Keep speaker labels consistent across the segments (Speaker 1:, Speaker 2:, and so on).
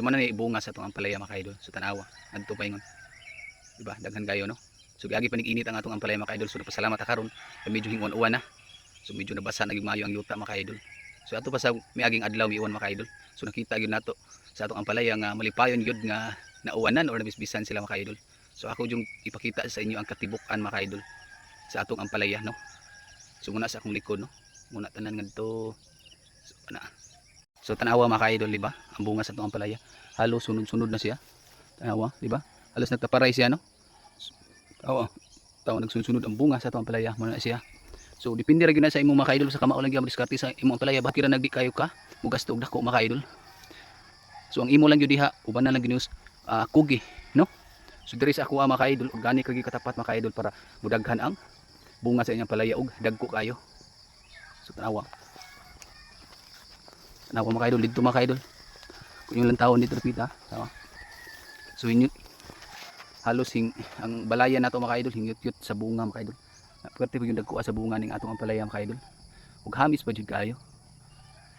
Speaker 1: So man ni bunga sa atong ampalaya mga kaidol. So tanawa, adto pa ingon. Diba? Daghan kayo no. So giagi panig-init ang atong ampalaya mga kaidol. So pasalamat ta karon. Kay medyo hingon-uwan na. So medyo nabasa na maayo ang yuta mga. So ato pa sa miaging adlaw miuwan mga kaidol. So nakita gyud nato sa atong ampalaya nga malipayon gyud nga nauwanan or nabisbisan sila mga. So ako yung ipakita sa inyo ang katibukan mga kaidol sa atong ampalaya no. So muna sa akong likod no. Muna tanan ngadto. So ana. So tanawa mga kaidol di ba? Ang bunga sa atong ampalaya. Halos sunod-sunod na siya. Tanawa, di ba? Halos nagtaparay siya no. Oo. Tawa nagsunod ang bunga sa atong ampalaya mo na siya. So depende ra gyud na sa imong mga kaidol sa kamao lang gyud diskarte sa imong ampalaya bakit ra kayo ka mugasto og dako mga kaidol. So ang imo lang gyud diha uban na lang gyud uh, kugi no. So diri sa ako mga kaidol organic lagi katapat mga kaidol para mudaghan ang bunga sa inyong palaya og dagko kayo. So tanawa. Tanawa mga kaidol dito mga kaidol. Kung yung lang taon dito repita, tawa. So inyo halos hing ang balaya nato mga kaidol hingyot-yot sa bunga mga kaidol. Naperte yung dagko sa bunga ning atong ampalaya mga kaidol. Ug hamis pa jud kayo.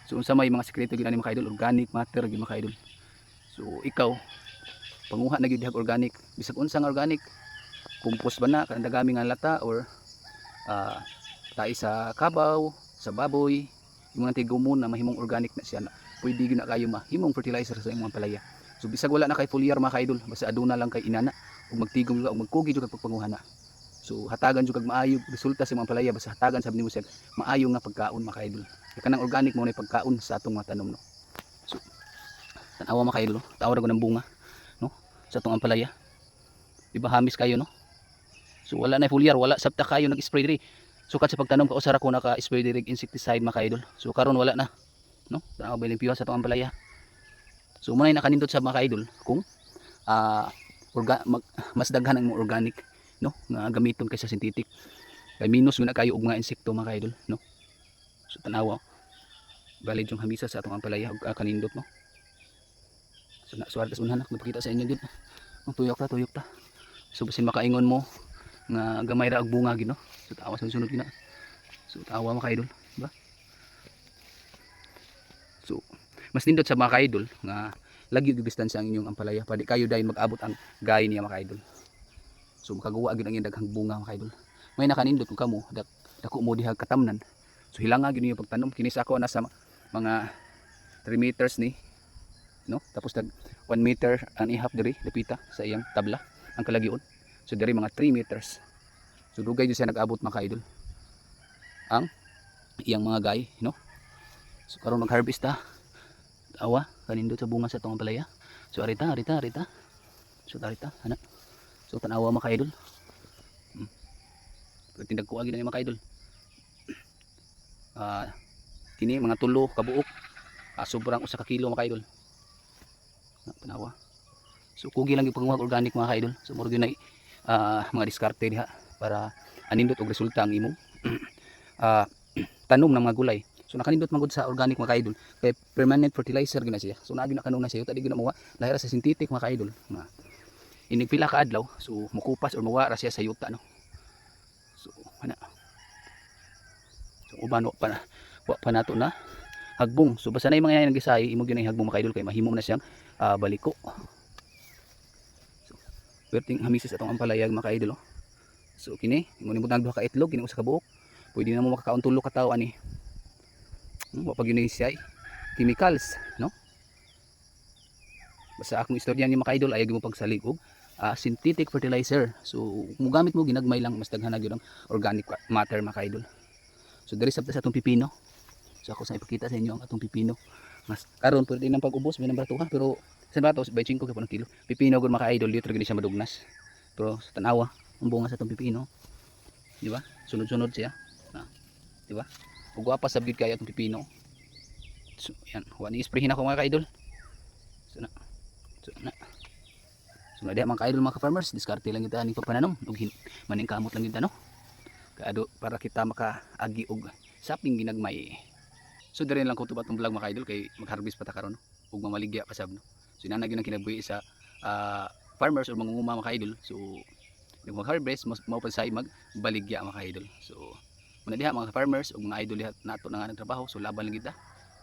Speaker 1: So unsa may mga sekreto gyud ani mga organic matter gyud mga. So ikaw panguha na gyud organic, bisag unsa nga organic, compost ba na kanang dagami nga lata or ah tayo sa kabaw, sa baboy, yung mga tigumon na mahimong organic na siya na pwede na kayo mahimong fertilizer sa imong palaya. So bisag wala na kay foliar mga kaidol, basta aduna lang kay inana ug magtigom ug magkugi jud kag pagpanguha na. So hatagan jud kag maayo resulta sa imong palaya basta hatagan sabi nimo siya maayo nga pagkaon mga kaidol. Kanang organic mo na pagkaon sa atong mga tanom no. So tanawa mga kaidol, no? tawar ko ng bunga no sa atong ampalaya. Di ba hamis kayo no? So wala na foliar, wala sabta kayo nag-spray diri. So sa pagtanom ka usara ko naka-spray diri insecticide mga kaidol. So karon wala na no? Tanawa ba limpyo sa atong ampalaya. So muna nakanindot sa mga kaidol kung ah orga, mag, mas daghan ang organic no nga gamiton kaysa synthetic. Kay minus guna kayo og mga insekto mga kaidol no. So tanawa valid yung hamisa sa atong ampalaya ug ah, kanindot no. So na suwartes unhan napakita sa inyo gid. Ang tuyok ta tuyok ta. So basin makaingon mo nga gamay ra og bunga gid no. So tawa sa sunod gina. So tawa mga kaidol, di ba? So mas nindot sa mga kaidol nga lagi yung distansya ang inyong ampalaya. Pwede kayo dahil mag-abot ang gay niya mga kaidol. So makagawa agad ang iyong daghang bunga mga kaidol. May nakanindot kung kamo dak, dako mo dihag katamnan. So hilanga gyud niyo pagtanom. Kinis ako na sa mga 3 meters ni no? Tapos tag 1 meter and a half diri dapita sa iyang tabla ang kalagyon so diri mga 3 meters. So dugay jud siya nag-abot mga kaidol. Ang iyang mga gay no? So karon mag-harvest ta awa kanindot sa bunga sa tong palaya. So arita arita arita. So arita ana. So tanawa mga kaidol. Hmm. tindag ko agi na mga kaidol. Ah kini mga tulo kabuok. Ah, sobrang usa ka kilo mga kaidol. Na tanawa. So kugi lang yung panguhag organic mga kaidol. So murag yun ah, mga diskarte diha para anindot og resulta ang imong ah, tanom ng mga gulay So nakanindot magud sa organic mga kaidol. Kay permanent fertilizer gina siya. So naagi na kanuna siya tadi gina mawa lahira sa synthetic mga kaidol. Nga inig pila ka adlaw so mukupas or mawa ra siya sa yuta no. So ana. So uban pa wa pa nato na hagbong. So basta na yung mga yan nagisay imo gyud hagbong mga kaidol kay mahimo na siyang ah, baliko. Perting hamisis atong ampalayag mga kaidol. oh. So kini mo duha ka itlog? Kini usa ka buok. Pwede na mo makakaon tulo ka tawo ani. Hmm, wa pag yun chemicals no? Basta akong istorya ni mga idol ay mo pagsalig og ah, synthetic fertilizer. So mugamit mo ginagmay lang mas daghan gyud ang organic matter mga idol so diri sa atong pipino. So ako sa ipakita sa inyo ang atong pipino. Mas karon pwede nang pag-ubos may nang pero bato by 5 kay kilo. Pipino gud mga idol dito gani siya madugnas. Pero sa tanawa ang bunga sa atong pipino di ba? Sunod-sunod siya. Na di ba? Ug wapa sa gid kaya itong pipino. So yan. Wa ni sprayhin ako mga kaidol. So na. So na. So na diha mga kaidol mga ka-farmers diskarte lang kita ni pagpananom. Ug maning kamot lang kita no? Kaado para kita makaagi og saping ginagmay. So diri lang ko tubat tong vlog mga kaidol kay mag-harvest pa ta karon ug mamaligya pa sab no so inana gyud ang kinabuhi sa ah, farmers or mangunguma mga kaidol so nag mag-harvest mao pa sa magbaligya mga kaidol so Muna diha mga farmers ug mga idol diha nato na nga nagtrabaho so laban lang kita.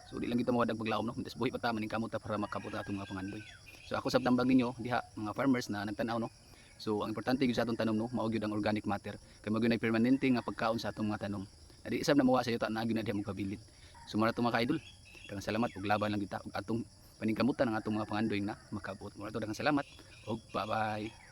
Speaker 1: So di lang kita mawadag paglaom no. Mintas buhi pa ta maning kamot ta para makabot atong mga pangandoy. So ako sab tambag ninyo diha mga farmers na nagtan-aw no. So ang importante gyud sa atong tanom no, mao ang organic matter. Kay mao gyud permanente nga pagkaon sa atong mga tanom. Adi isab na mawa sa yuta na gyud na diha magpabilin. So mara to mga kaidol. Daghang salamat ug laban lang kita atong paningkamutan ang atong mga pangandoy na makabot. Mara to daghang salamat ug bye-bye.